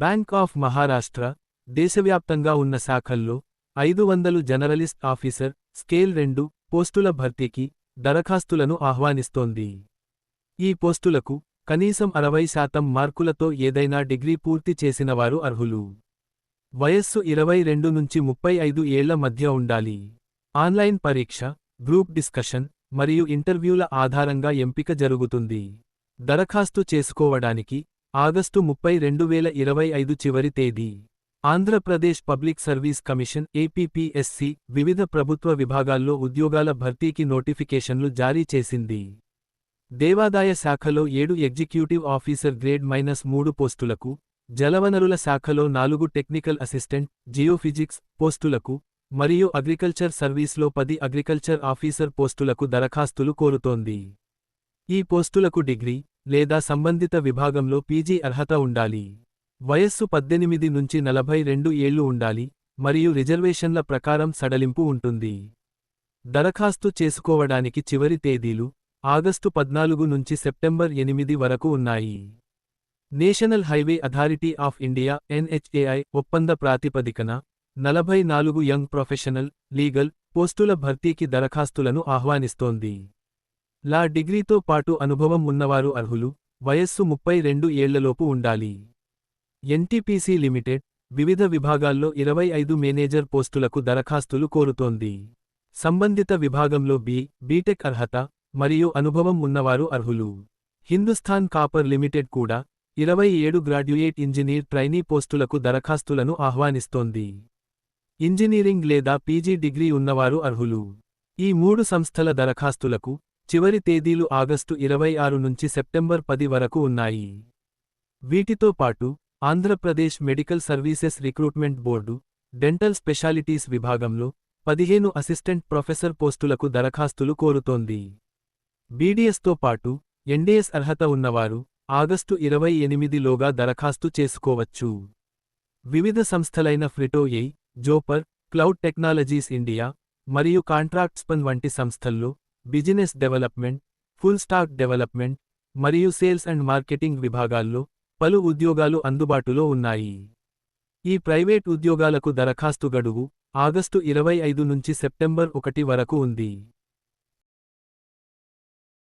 Bank of Maharashtra దేశవ్యాప్తంగా ఉన్న శాఖల్లో ఐదు వందలు జనరలిస్ట్ ఆఫీసర్ స్కేల్ రెండు పోస్టుల భర్తీకి దరఖాస్తులను ఆహ్వానిస్తోంది. ఈ పోస్టులకు కనీసం అరవై శాతం మార్కులతో ఏదైనా డిగ్రీ పూర్తి చేసినవారు అర్హులు. వయస్సు ఇరవై రెండు నుంచి ముప్పై ఐదు ఏళ్ళ మధ్య ఉండాలి. ఆన్లైన్ పరీక్ష గ్రూప్ డిస్కషన్ మరియు ఇంటర్వ్యూల ఆధారంగా ఎంపిక జరుగుతుంది. దరఖాస్తు చేసుకోవడానికి ఆగస్టు ముప్పై రెండు వేల ఇరవై ఐదు చివరి తేదీ. Andhra Pradesh public service commission APPSC వివిధ ప్రభుత్వ విభాగాల్లో ఉద్యోగాల భర్తీకి నోటిఫికేషన్లు జారీ చేసింది. దేవాదాయ శాఖలో ఏడు ఎగ్జిక్యూటివ్ ఆఫీసర్ గ్రేడ్ మైనస్ మూడు పోస్టులకు జలవనరుల శాఖలో నాలుగు టెక్నికల్ అసిస్టెంట్ జియోఫిజిక్స్ పోస్టులకు మరియు అగ్రికల్చర్ సర్వీస్లో పది అగ్రికల్చర్ ఆఫీసర్ పోస్టులకు దరఖాస్తులు కోరుతోంది. ఈ పోస్టులకు డిగ్రీ లేదా సంబంధిత విభాగంలో పీజీ అర్హత ఉండాలి. వయస్సు పద్దెనిమిది నుంచి నలభై రెండు ఏళ్ళు ఉండాలి మరియు రిజర్వేషన్ల ప్రకారం సడలింపు ఉంటుంది. దరఖాస్తు చేసుకోవడానికి చివరి తేదీలు ఆగస్టు పద్నాలుగు నుంచి సెప్టెంబర్ ఎనిమిది వరకు ఉన్నాయి. National highway authority of India NHAI ఒప్పంద ప్రాతిపదికన నలభై నాలుగు యంగ్ ప్రొఫెషనల్ లీగల్ పోస్టుల భర్తీకి దరఖాస్తులను ఆహ్వానిస్తోంది. లా డిగ్రీతో పాటు అనుభవం ఉన్నవారు అర్హులు. వయస్సు ముప్పై రెండు ఏళ్ళలోపు ఉండాలి. ఎన్టీపీసీ లిమిటెడ్ వివిధ విభాగాల్లో ఇరవై ఐదు మేనేజర్ పోస్టులకు దరఖాస్తులు కోరుతోంది. సంబంధిత విభాగంలో బి బీటెక్ అర్హత మరియు అనుభవం ఉన్నవారు అర్హులు. హిందుస్థాన్ కాపర్ లిమిటెడ్ కూడా ఇరవై ఏడు గ్రాడ్యుయేట్ ఇంజనీర్ ట్రైనీ పోస్టులకు దరఖాస్తులను ఆహ్వానిస్తోంది. ఇంజనీరింగ్ లేదా పీజీ డిగ్రీ ఉన్నవారు అర్హులు. ఈ మూడు సంస్థల దరఖాస్తులకు చివరి తేదీలు ఆగస్టు ఇరవై ఆరు నుంచి సెప్టెంబర్ పది వరకు ఉన్నాయి. వీటితో పాటు Andhra Pradesh medical services recruitment board dental specialities విభాగంలో పదిహేను అసిస్టెంట్ ప్రొఫెసర్ పోస్టులకు దరఖాస్తులు కోరుతోంది. బీడీఎస్తో పాటు ఎన్డీఎస్ అర్హత ఉన్నవారు ఆగస్టు ఇరవై ఎనిమిదిలోగా దరఖాస్తు చేసుకోవచ్చు. వివిధ సంస్థలైన ఫ్రిటోయే జోపర్ క్లౌడ్ టెక్నాలజీస్ ఇండియా మరియు కాంట్రాక్ట్స్పన్ వంటి సంస్థల్లో business development full stack development మరియు సేల్స్ అండ్ మార్కెటింగ్ విభాగాల్లో పలు ఉద్యోగాలు అందుబాటులో ఉన్నాయి. ఈ ప్రైవేట్ ఉద్యోగాలకు దరఖాస్తు గడువు ఆగస్టు ఇరవై ఐదు నుంచి సెప్టెంబర్ ఒకటి వరకు ఉంది.